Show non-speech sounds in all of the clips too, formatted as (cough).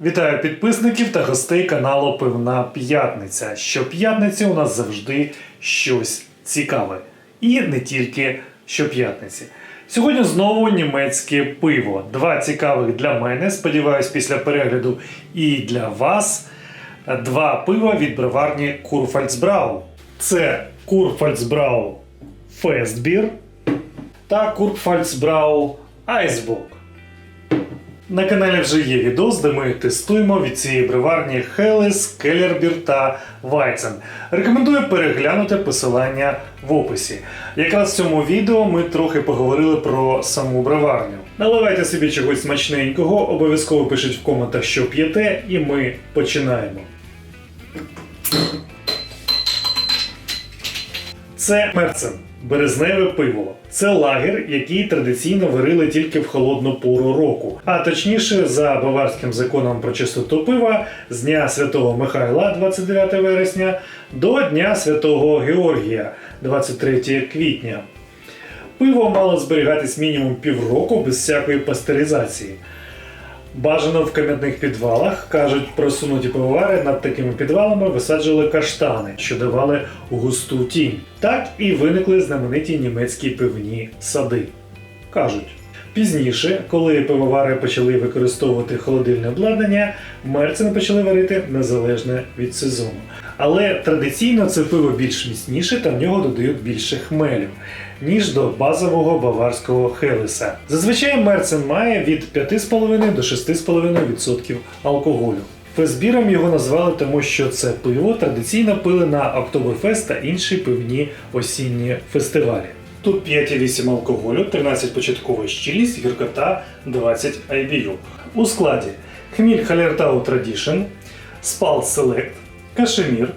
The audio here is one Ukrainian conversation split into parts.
Вітаю підписників та гостей каналу Пивна П'ятниця. Щоп'ятниці у нас завжди щось цікаве. І не тільки щоп'ятниці. Сьогодні знову німецьке пиво. Два цікавих для мене. Сподіваюсь, після перегляду і для вас. Два пива від броварні Курфальцбрау. Це Курфальцбрау Фестбір та Курфальцбрау Айсбург. На каналі вже є відос, де ми тестуємо від цієї бриварні Хелес, Келлербір та Вайцен. Рекомендую переглянути посилання в описі. Якраз в цьому відео ми трохи поговорили про саму бриварню. Наливайте собі чогось смачненького, обов'язково пишіть в коментах, що п'єте, і ми починаємо. Це Мерцен. Березневе пиво. Це лагер, який традиційно варили тільки в холодну пору року. А точніше, за баварським законом про чистоту пива з дня святого Михайла, 29 вересня, до Дня Святого Георгія, 23 квітня. Пиво мало зберігатись мінімум півроку без всякої пастеризації. Бажано в кам'яних підвалах, кажуть, просунуті пивовари над такими підвалами висаджували каштани, що давали густу тінь. Так і виникли знамениті німецькі пивні сади. Кажуть. Пізніше, коли пивовари почали використовувати холодильне обладнання, мерцени почали варити незалежно від сезону. Але традиційно це пиво більш міцніше та в нього додають більше хмелю, ніж до базового баварського хелеса. Зазвичай мерцен має від 5,5 до 6,5% алкоголю. Фесбіром його назвали, тому що це пиво традиційно пили на Октоберфест та інші пивні осінні фестивалі. Тут 5,8 алкоголю, 13 початкова щільність, гіркота 20 IBU. У складі хміль Халертау Tradition, Спал Select, кашемір,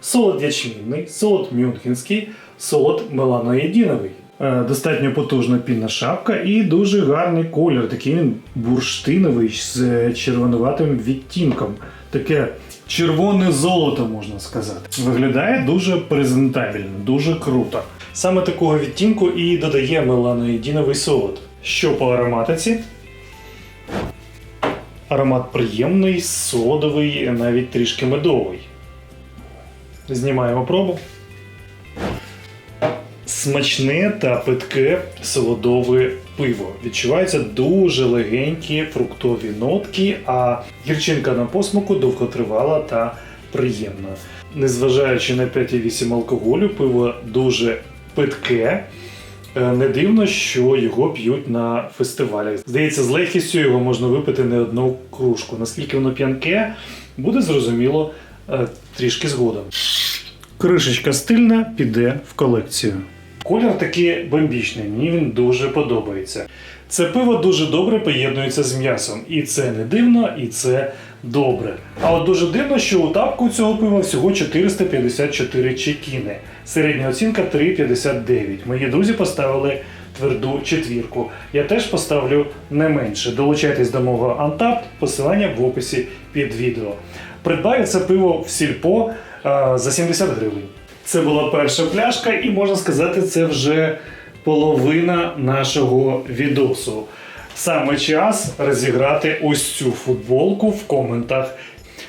солод ячмінний, солод мюнхенський, солод меланоєдіновий. Е, Достатньо потужна пінна шапка і дуже гарний колір. Такий він бурштиновий з е, червонуватим відтінком. Таке червоне золото, можна сказати. Виглядає дуже презентабельно, дуже круто. Саме такого відтінку і додає меланоєдіновий солод. Що по ароматиці? Аромат приємний, солодовий, навіть трішки медовий. Знімаємо пробу. Смачне та питке солодове пиво. Відчуваються дуже легенькі фруктові нотки, а гірчинка на посмаку довготривала та приємна. Незважаючи на 5,8 алкоголю, пиво дуже питке. Е, Не дивно, що його п'ють на фестивалях. Здається, з легкістю його можна випити не одну кружку. Наскільки воно п'янке, буде зрозуміло трішки згодом. Кришечка стильна піде в колекцію. Колір такий бомбічний, мені він дуже подобається. Це пиво дуже добре поєднується з м'ясом. І це не дивно, і це добре. А от дуже дивно, що у тапку цього пива всього 454 чекіни. Середня оцінка 3,59. Мої друзі поставили тверду четвірку. Я теж поставлю не менше. Долучайтесь до мого Антапт, посилання в описі під відео. Придбаю це пиво в сільпо а, за 70 гривень. Це була перша пляшка, і можна сказати, це вже половина нашого відосу. Саме час розіграти ось цю футболку в коментах.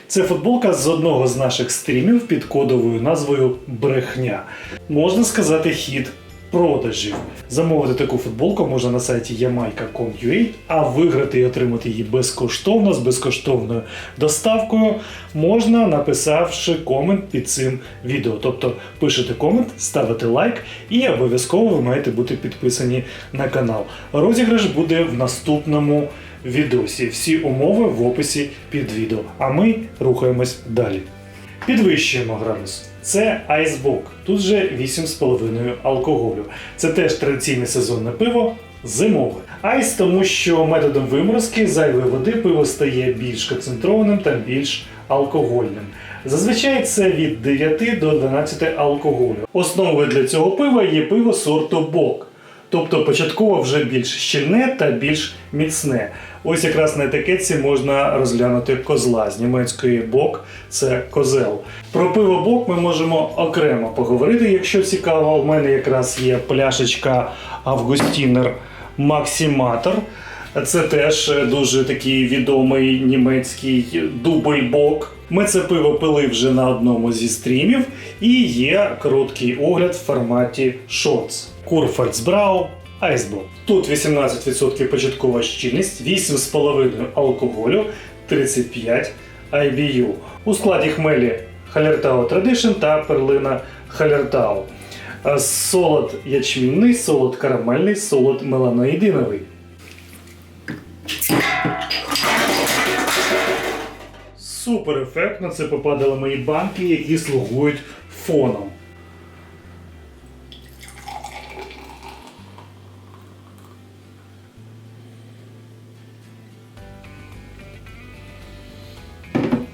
Це футболка з одного з наших стрімів під кодовою назвою Брехня. Можна сказати, хід продажів. Замовити таку футболку можна на сайті jamaica.com.ua, а виграти і отримати її безкоштовно з безкоштовною доставкою можна написавши комент під цим відео. Тобто пишете комент, ставите лайк і обов'язково ви маєте бути підписані на канал. Розіграш буде в наступному відосі. Всі умови в описі під відео. А ми рухаємось далі. Підвищуємо градус. Це айсбок. Тут же 8,5 алкоголю. Це теж традиційне сезонне пиво. Зимове. Айс, тому що методом виморозки зайвої води пиво стає більш концентрованим та більш алкогольним. Зазвичай це від 9 до 12 алкоголю. Основою для цього пива є пиво сорту бок. Тобто початково вже більш щільне та більш міцне. Ось якраз на етикетці можна розглянути козла з німецької бок це козел. Про пиво бок ми можемо окремо поговорити, якщо цікаво. У мене якраз є пляшечка Августінер Максиматор. Це теж е, дуже такий відомий німецький дубльбок. Ми це пиво пили вже на одному зі стрімів, і є короткий огляд в форматі Shorts. Курфальцбрау Айсбок. Тут 18% початкова щільність, 8,5 алкоголю, 35 IBU. У складі хмелі Халертау Tradition та перлина Халертау. Е, Солод ячмінний, солод карамельний, солод меланоїдиновий. Супер ефектно це попадали мої банки, які слугують фоном.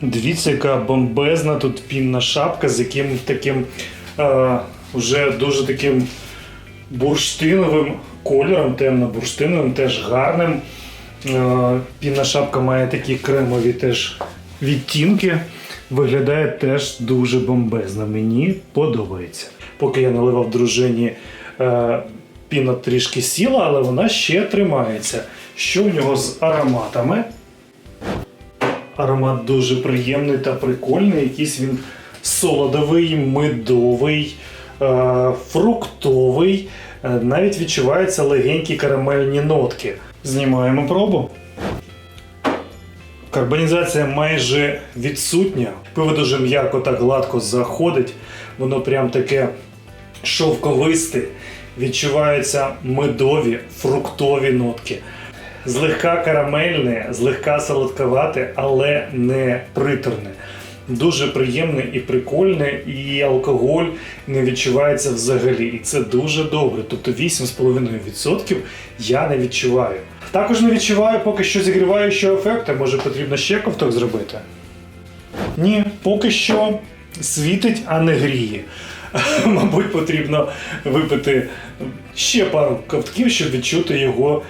Дивіться, яка бомбезна тут пінна шапка з яким таким е, вже дуже таким бурштиновим кольором, темно-бурштиновим, теж гарним. Е, Пінна шапка має такі кремові теж відтінки. Виглядає теж дуже бомбезно. Мені подобається. Поки я наливав дружині, е, піна трішки сіла, але вона ще тримається. Що в нього з ароматами? Аромат дуже приємний та прикольний. Якийсь він солодовий, медовий, е, фруктовий. Навіть відчуваються легенькі карамельні нотки. Знімаємо пробу. Карбонізація майже відсутня. Пиво дуже м'яко та гладко заходить. Воно прям таке шовковисте. Відчуваються медові, фруктові нотки. Злегка карамельне, злегка солодковате, але не приторне. Дуже приємне і прикольне, і алкоголь не відчувається взагалі. І це дуже добре. Тобто 8,5% я не відчуваю. Також не відчуваю поки що зігріваючого ефекту. Може потрібно ще ковток зробити? Ні, поки що світить, а не гріє. (laughs) Мабуть, потрібно випити ще пару ковтків, щоб відчути його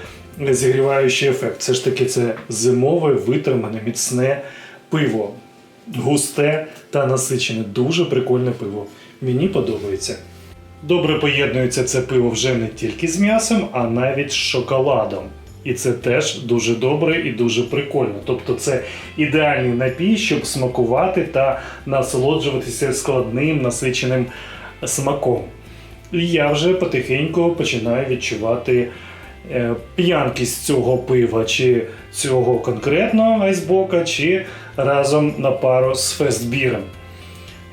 зігріваючий ефект. Все ж таки, це зимове, витримане, міцне пиво. Густе та насичене. Дуже прикольне пиво. Мені подобається. Добре поєднується це пиво вже не тільки з м'ясом, а навіть з шоколадом. І це теж дуже добре і дуже прикольно. Тобто це ідеальний напій, щоб смакувати та насолоджуватися складним насиченим смаком. І я вже потихеньку починаю відчувати е, п'янкість цього пива, чи цього конкретного айсбока, чи разом на пару з фестбіром.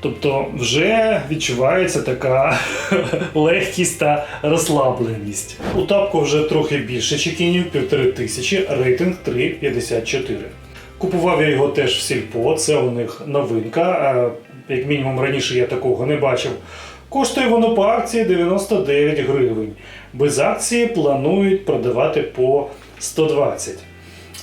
Тобто вже відчувається така (laughs) легкість та розслабленість. У тапку вже трохи більше чекінів, півтори тисячі, рейтинг 3,54. Купував я його теж в сільпо, це у них новинка. Як мінімум раніше я такого не бачив. Коштує воно по акції 99 гривень. Без акції планують продавати по 120.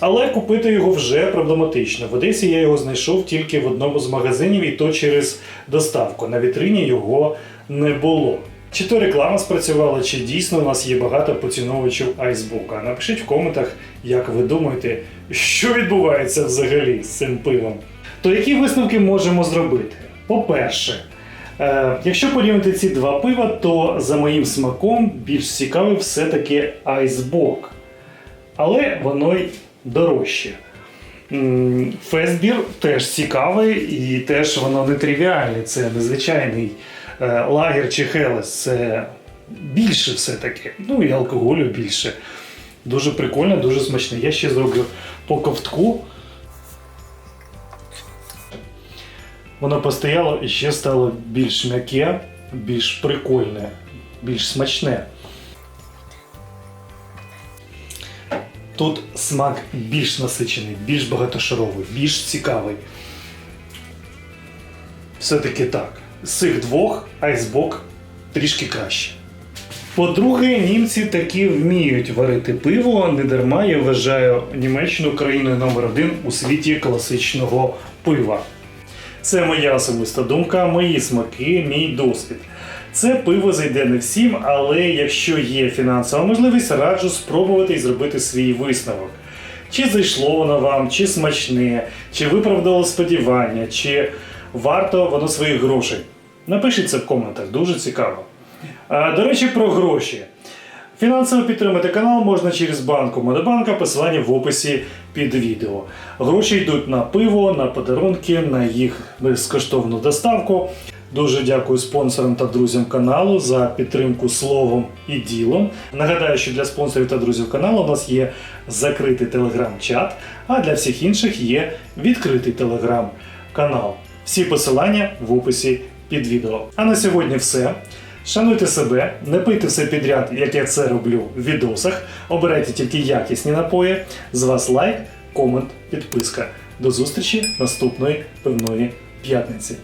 Але купити його вже проблематично. В Одесі я його знайшов тільки в одному з магазинів, і то через доставку. На вітрині його не було. Чи то реклама спрацювала, чи дійсно у нас є багато поціновувачів айсбука. Напишіть в коментах, як ви думаєте, що відбувається взагалі з цим пивом. То які висновки можемо зробити? По-перше, е, якщо порівняти ці два пива, то за моїм смаком більш цікавий все-таки айсбок. Але воно й дорожче. М, Фестбір теж цікавий і теж воно не тривіальне. Це незвичайний е, лагер чи хелес. Це більше все-таки. Ну і алкоголю більше. Дуже прикольно, дуже смачно. Я ще зроблю по ковтку. Воно постояло і ще стало більш м'яке, більш прикольне, більш смачне. Тут смак більш насичений, більш багатошаровий, більш цікавий. Все-таки так. З цих двох айсбок трішки краще. По-друге, німці таки вміють варити пиво. Не дарма я вважаю Німеччину країною номер один у світі класичного пива. Це моя особиста думка, мої смаки, мій досвід. Це пиво зайде не всім, але якщо є фінансова можливість, раджу спробувати і зробити свій висновок. Чи зайшло воно вам, чи смачне, чи виправдало сподівання, чи варто воно своїх грошей. Напишіть це в коментах, дуже цікаво. До речі, про гроші. Фінансово підтримати канал можна через банку Монобанка, посилання в описі під відео. Гроші йдуть на пиво, на подарунки, на їх безкоштовну доставку. Дуже дякую спонсорам та друзям каналу за підтримку словом і ділом. Нагадаю, що для спонсорів та друзів каналу у нас є закритий телеграм-чат, а для всіх інших є відкритий телеграм-канал. Всі посилання в описі під відео. А на сьогодні все. Шануйте себе, не пийте все підряд, як я це роблю в відосах. Обирайте тільки якісні напої. З вас лайк, комент, підписка. До зустрічі наступної пивної п'ятниці.